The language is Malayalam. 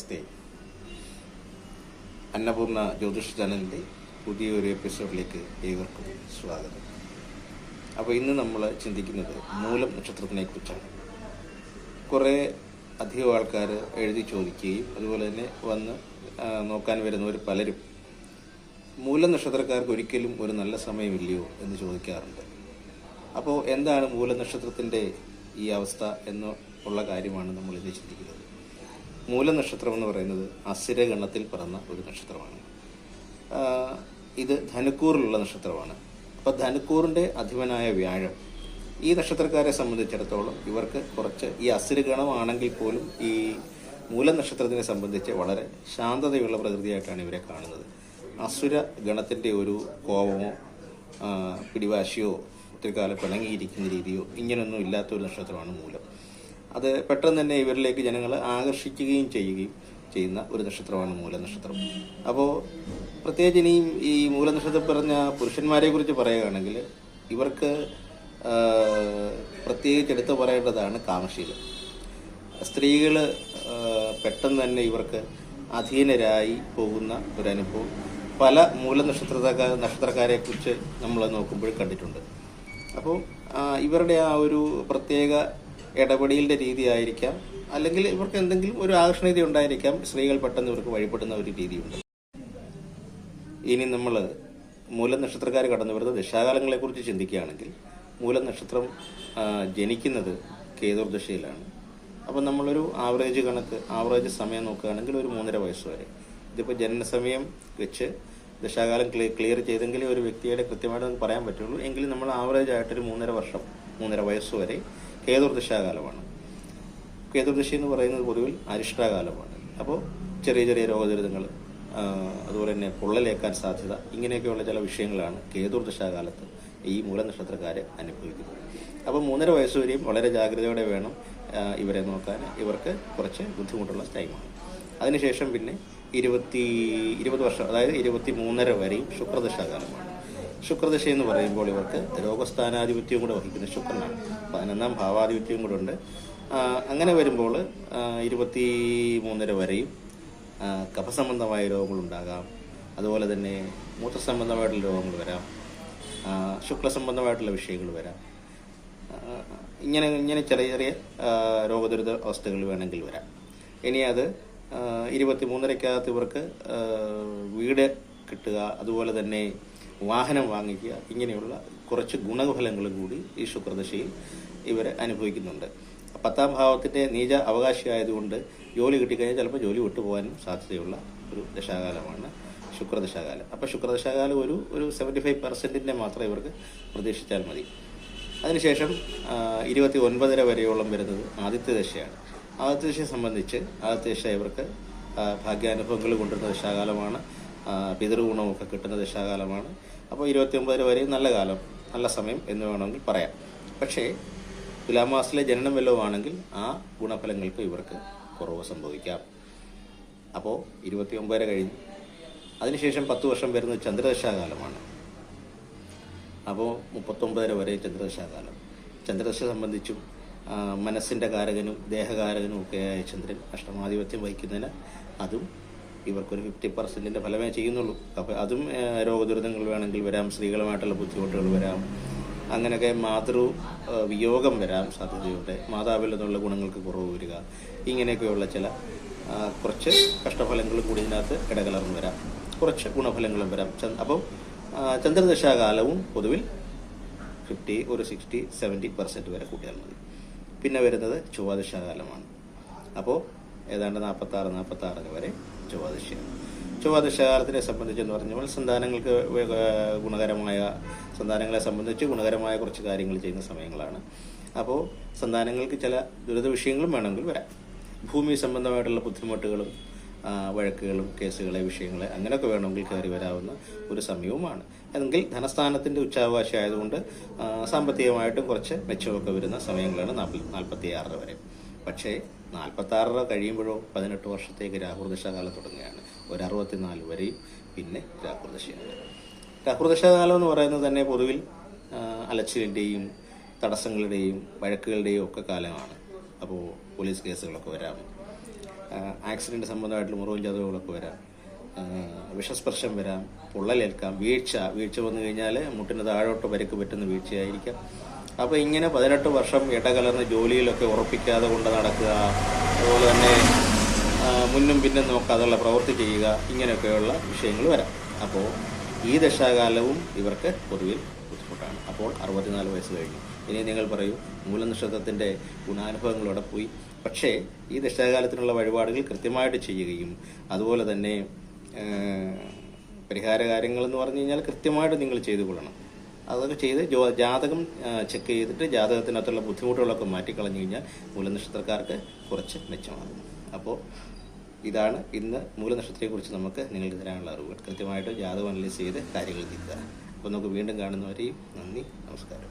നമസ്തേ. അന്നപൂർണ ജ്യോതിഷ ചാനലിന്റെ പുതിയൊരു എപ്പിസോഡിലേക്ക് ഏവർക്കും സ്വാഗതം. അപ്പോൾ ഇന്ന് നമ്മൾ ചിന്തിക്കുന്നത് മൂലം നക്ഷത്രത്തിനെ കുറിച്ചാണ്. കുറേ അധികം ആൾക്കാർ എഴുതി ചോദിക്കുകയും അതുപോലെ തന്നെ വന്ന് നോക്കാൻ വരുന്നവർ പലരും മൂലം നക്ഷത്രക്കാർക്ക് ഒരിക്കലും ഒരു നല്ല സമയമില്ലയോ എന്ന് ചോദിക്കാറുണ്ട്. അപ്പോൾ എന്താണ് മൂല നക്ഷത്രത്തിന്റെ ഈ അവസ്ഥ എന്ന് ഉള്ള കാര്യമാണ് നമ്മൾ ഇന്ന് ചിന്തിക്കുന്നത്. മൂല നക്ഷത്രം എന്ന് പറയുന്നത് അസുരഗണത്തിൽ പിറന്ന ഒരു നക്ഷത്രമാണ്. ഇത് ധനുക്കൂറിലുള്ള നക്ഷത്രമാണ്. അപ്പോൾ ധനുക്കൂറിന്റെ അധിപനായ വ്യാഴം ഈ നക്ഷത്രക്കാരെ സംബന്ധിച്ചിടത്തോളം ഇവർക്ക് കുറച്ച് ഈ അസുരഗണമാണെങ്കിൽ പോലും ഈ മൂലനക്ഷത്രത്തിനെ സംബന്ധിച്ച് വളരെ ശാന്തതയുള്ള പ്രകൃതിയായിട്ടാണ് ഇവരെ കാണുന്നത്. അസുര ഗണത്തിന്റെ ഒരു കോപമോ പിടിവാശിയോ ഒത്തിരി കാലം പിണങ്ങിയിരിക്കുന്ന രീതിയോ ഇങ്ങനെയൊന്നും ഇല്ലാത്തൊരു നക്ഷത്രമാണ് മൂലം. അത് പെട്ടെന്ന് തന്നെ ഇവരിലേക്ക് ജനങ്ങൾ ആകർഷിക്കുകയും ചെയ്യുകയും ചെയ്യുന്ന ഒരു നക്ഷത്രമാണ് മൂലനക്ഷത്രം. അപ്പോൾ പ്രത്യേകിച്ച് ഇനിയും ഈ മൂലനക്ഷത്രം പറഞ്ഞ പുരുഷന്മാരെ കുറിച്ച് പറയുകയാണെങ്കിൽ ഇവർക്ക് പ്രത്യേകിച്ച് എടുത്തു പറയേണ്ടതാണ് കാമശീലം. സ്ത്രീകൾ പെട്ടെന്ന് തന്നെ ഇവർക്ക് അധീനരായി പോകുന്ന ഒരു അനുഭവം പല മൂലനക്ഷത്ര നക്ഷത്രക്കാരെ കുറിച്ച് നമ്മൾ നോക്കുമ്പോൾ കണ്ടിട്ടുണ്ട്. അപ്പോൾ ഇവരുടെ ആ ഒരു പ്രത്യേക ഇടപെടലിന്റെ രീതി ആയിരിക്കാം അല്ലെങ്കിൽ ഇവർക്ക് എന്തെങ്കിലും ഒരു ആകർഷണീയത ഉണ്ടായിരിക്കാം. സ്ത്രീകൾ പെട്ടെന്ന് ഇവർക്ക് വഴിപ്പെടുന്ന ഒരു രീതിയുണ്ട്. ഇനി നമ്മൾ മൂലനക്ഷത്രക്കാർ കടന്നു വരുന്ന ദശാകാലങ്ങളെക്കുറിച്ച് ചിന്തിക്കുകയാണെങ്കിൽ മൂലനക്ഷത്രം ജനിക്കുന്നത് കേതുർദശയിലാണ്. അപ്പം നമ്മളൊരു ആവറേജ് കണക്ക് ആവറേജ് സമയം നോക്കുകയാണെങ്കിൽ ഒരു മൂന്നര വയസ്സ് വരെ. ഇതിപ്പോൾ ജനനസമയം വെച്ച് ദശാകാലം ക്ലിയർ ക്ലിയർ ചെയ്തെങ്കിലേ ഒരു വ്യക്തിയുടെ കൃത്യമായിട്ട് നമുക്ക് പറയാൻ പറ്റുള്ളൂ. എങ്കിലും നമ്മൾ ആവറേജ് ആയിട്ടൊരു മൂന്നര വർഷം മൂന്നര വയസ്സ് വരെ കേതുർ ദശാകാലമാണ് കേതുർദശി എന്ന് പറയുന്നത് പൊതുവിൽ അരിഷ്ടാകാലമാണ്. അപ്പോൾ ചെറിയ ചെറിയ രോഗദുരിതങ്ങൾ അതുപോലെ തന്നെ പൊള്ളലേക്കാൻ സാധ്യത ഇങ്ങനെയൊക്കെയുള്ള ചില വിഷയങ്ങളാണ് കേതുർദശാകാലത്ത് ഈ മൂലനക്ഷത്രക്കാരെ അനുഭവിക്കുന്നത്. അപ്പോൾ മൂന്നര വയസ്സ് വരെയും വളരെ ജാഗ്രതയോടെ വേണം ഇവരെ നോക്കാൻ. ഇവർക്ക് കുറച്ച് ബുദ്ധിമുട്ടുള്ള ടൈമാണ്. അതിനുശേഷം പിന്നെ ഇരുപത്തി ഇരുപത് വർഷം അതായത് ഇരുപത്തി മൂന്നര വരെയും ശുക്രദശാകാലമാണ്. ശുക്രദശ എന്ന് പറയുമ്പോൾ ഇവർക്ക് രോഗസ്ഥാനാധിപത്യം കൂടെ വഹിക്കുന്ന ശുക്രനാണ്. പതിനൊന്നാം ഭാവാധിപത്യവും കൂടെ ഉണ്ട്. അങ്ങനെ വരുമ്പോൾ ഇരുപത്തി മൂന്നര വരെയും കഫസംബന്ധമായ രോഗങ്ങളുണ്ടാകാം. അതുപോലെ തന്നെ മൂത്രസംബന്ധമായിട്ടുള്ള രോഗങ്ങൾ വരാം. ശുക്ലസംബന്ധമായിട്ടുള്ള വിഷയങ്ങൾ വരാം. ഇങ്ങനെ ഇങ്ങനെ ചെറിയ ചെറിയ രോഗദുരിത അവസ്ഥകൾ വേണമെങ്കിൽ വരാം. ഇനി അത് ഇരുപത്തി മൂന്നരക്കകത്ത് ഇവർക്ക് വീട് കിട്ടുക അതുപോലെ തന്നെ വാഹനം വാങ്ങിക്കുക ഇങ്ങനെയുള്ള കുറച്ച് ഗുണഫലങ്ങളും കൂടി ഈ ശുക്രദശയിൽ ഇവർ അനുഭവിക്കുന്നുണ്ട്. പത്താം ഭാവത്തിന്റെ നീച അവകാശിയായതുകൊണ്ട് ജോലി കിട്ടിക്കഴിഞ്ഞാൽ ചിലപ്പോൾ ജോലി വിട്ടുപോകാനും സാധ്യതയുള്ള ഒരു ദശാകാലമാണ് ശുക്രദശാകാലം. അപ്പോൾ ശുക്രദശാകാലം ഒരു ഒരു സെവന്റി ഫൈവ് പെർസെന്റിന്റെ മാത്രമേ ഇവർക്ക് പ്രതീക്ഷിച്ചാൽ മതി. അതിനുശേഷം ഇരുപത്തി ഒൻപതര വരെയോളം വരുന്നത് ആദിത്യ ദശയാണ്. ആദിത്യ ദശയെ സംബന്ധിച്ച് ആദിത്യ ദശ ഇവർക്ക് ഭാഗ്യാനുഭവങ്ങൾ കൊണ്ടുവരുന്ന ദശാകാലമാണ്. പിതൃഗുണമൊക്കെ കിട്ടുന്ന ദശാകാലമാണ്. അപ്പോൾ ഇരുപത്തി ഒമ്പതര വരെ നല്ല കാലം നല്ല സമയം എന്ന് വേണമെങ്കിൽ പറയാം. പക്ഷേ തുലാമാസത്തിലെ ജനനം വല്ലവുമാണെങ്കിൽ ആ ഗുണഫലങ്ങൾക്ക് ഇവർക്ക് കുറവ് സംഭവിക്കാം. അപ്പോൾ ഇരുപത്തി ഒമ്പതര കഴിഞ്ഞ്. അതിനുശേഷം പത്ത് വർഷം വരുന്നത് ചന്ദ്രദശാകാലമാണ്. അപ്പോൾ മുപ്പത്തൊമ്പതര വരെ ചന്ദ്രദശാകാലം. ചന്ദ്രദശ സംബന്ധിച്ചും മനസ്സിന്റെ കാരകനും ദേഹകാരകനും ഒക്കെയായ ചന്ദ്രൻ അഷ്ടമാധിപത്യം വഹിക്കുന്നതിന് അതും ഇവർക്കൊരു ഫിഫ്റ്റി പെർസെന്റിന്റെ ഫലമേ ചെയ്യുന്നുള്ളൂ. അപ്പോൾ അതും രോഗദുരിതങ്ങൾ വേണമെങ്കിൽ വരാം സ്ത്രീകളുമായിട്ടുള്ള ബുദ്ധിമുട്ടുകൾ വരാം. അങ്ങനെയൊക്കെ മാതൃ വിയോഗം വരാൻ സാധ്യതയുണ്ട്. മാതാവിൽ നിന്നുള്ള ഗുണങ്ങൾക്ക് കുറവ് വരിക. ഇങ്ങനെയൊക്കെയുള്ള ചില കുറച്ച് കഷ്ടഫലങ്ങൾ കൂടി ഇതിനകത്ത് ഇടകലർന്ന് വരാം. കുറച്ച് ഗുണഫലങ്ങളും വരാം. അപ്പം ചന്ദ്രദശാകാലവും പൊതുവിൽ ഫിഫ്റ്റി ഒരു സിക്സ്റ്റി സെവന്റി പെർസെന്റ് വരെ കൂട്ടിയാൽ മതി. പിന്നെ വരുന്നത് ചൊവ്വാദശാകാലമാണ്. അപ്പോൾ ഏതാണ്ട് നാൽപ്പത്താറ് നാൽപ്പത്താറ് വരെ ചൊവ്വാദശയാണ്. ചൊവ്വാദശകാലത്തിനെ സംബന്ധിച്ചെന്ന് പറഞ്ഞാൽ സന്താനങ്ങൾക്ക് ഗുണകരമായ സന്താനങ്ങളെ സംബന്ധിച്ച് ഗുണകരമായ കുറച്ച് കാര്യങ്ങൾ ചെയ്യുന്ന സമയങ്ങളാണ്. അപ്പോൾ സന്താനങ്ങൾക്ക് ചില ദുരിത വിഷയങ്ങളും വേണമെങ്കിൽ വരാം. ഭൂമി സംബന്ധമായിട്ടുള്ള ബുദ്ധിമുട്ടുകളും വഴക്കുകളും കേസുകളെ വിഷയങ്ങളെ അങ്ങനെയൊക്കെ വേണമെങ്കിൽ കയറി വരാവുന്ന ഒരു സമയവുമാണ്. അല്ലെങ്കിൽ ധനസ്ഥാനത്തിന്റെ ഉച്ചാവകാശം ആയതുകൊണ്ട് സാമ്പത്തികമായിട്ടും കുറച്ച് മെച്ചമൊക്കെ വരുന്ന സമയങ്ങളാണ് നാൽപ്പത്തി ആറര വരെ. പക്ഷേ നാൽപ്പത്തി ആറര കഴിയുമ്പോഴോ പതിനെട്ട് വർഷത്തേക്ക് രാഹുർദശാകാലം തുടങ്ങുകയാണ്. ഒരു അറുപത്തിനാല് വരെയും പിന്നെ രാഹുർദശയാണ്. രാഹുർദശാകാലം എന്ന് പറയുന്നത് തന്നെ പൊതുവിൽ അലച്ചിലിന്റെയും തടസ്സങ്ങളുടെയും വഴക്കുകളുടെയും ഒക്കെ കാലമാണ്. അപ്പോൾ പോലീസ് കേസുകളൊക്കെ വരാം. ആക്സിഡന്റ് സംബന്ധമായിട്ടുള്ള മുറിവും ചതവുകളൊക്കെ വരാം. വിഷസ്പർശം വരാം പൊള്ളലേൽക്കാം വീഴ്ച വീഴ്ച വന്നു കഴിഞ്ഞാൽ മുട്ടിന് താഴോട്ട് പരിക്ക് പറ്റുന്ന വീഴ്ചയായിരിക്കാം. അപ്പോൾ ഇങ്ങനെ പതിനെട്ട് വർഷം ഇടകലർന്ന് ജോലിയിലൊക്കെ ഉറപ്പിക്കാതെ കൊണ്ട് നടക്കുക അതുപോലെ തന്നെ മുന്നും പിന്നും നോക്കാതുള്ള പ്രവൃത്തി ചെയ്യുക ഇങ്ങനെയൊക്കെയുള്ള വിഷയങ്ങൾ വരാം. അപ്പോൾ ഈ ദശാകാലവും ഇവർക്ക് പൊതുവിൽ ബുദ്ധിമുട്ടാണ്. അപ്പോൾ അറുപത്തിനാല് വയസ്സ് കഴിഞ്ഞു. ഇനി നിങ്ങൾ പറയൂ മൂലനക്ഷത്രത്തിന്റെ ഗുണാനുഭവങ്ങളോടെ പോയി. പക്ഷേ ഈ ദശാകാലത്തിനുള്ള വഴിപാടുകൾ കൃത്യമായിട്ട് ചെയ്യുകയും അതുപോലെ തന്നെ പരിഹാര കാര്യങ്ങൾ എന്ന് പറഞ്ഞു കഴിഞ്ഞാൽ കൃത്യമായിട്ട് നിങ്ങൾ ചെയ്തു കൊള്ളണം. അതൊക്കെ ചെയ്ത് ജാതകം ചെക്ക് ചെയ്തിട്ട് ജാതകത്തിനകത്തുള്ള ബുദ്ധിമുട്ടുകളൊക്കെ മാറ്റിക്കളഞ്ഞു കഴിഞ്ഞാൽ മൂലനക്ഷത്രക്കാർക്ക് കുറച്ച് മെച്ചമാകും. അപ്പോൾ ഇതാണ് ഇന്ന് മൂലനക്ഷത്രത്തെക്കുറിച്ച് നമുക്ക് നിങ്ങൾക്ക് തരാനുള്ള അറിവുകൾ കൃത്യമായിട്ട് ജാതകം അനലൈസ് ചെയ്ത് കാര്യങ്ങൾ തീർക്കുക അപ്പോൾ നമുക്ക് വീണ്ടും കാണുന്നവരെയും നന്ദി നമസ്കാരം.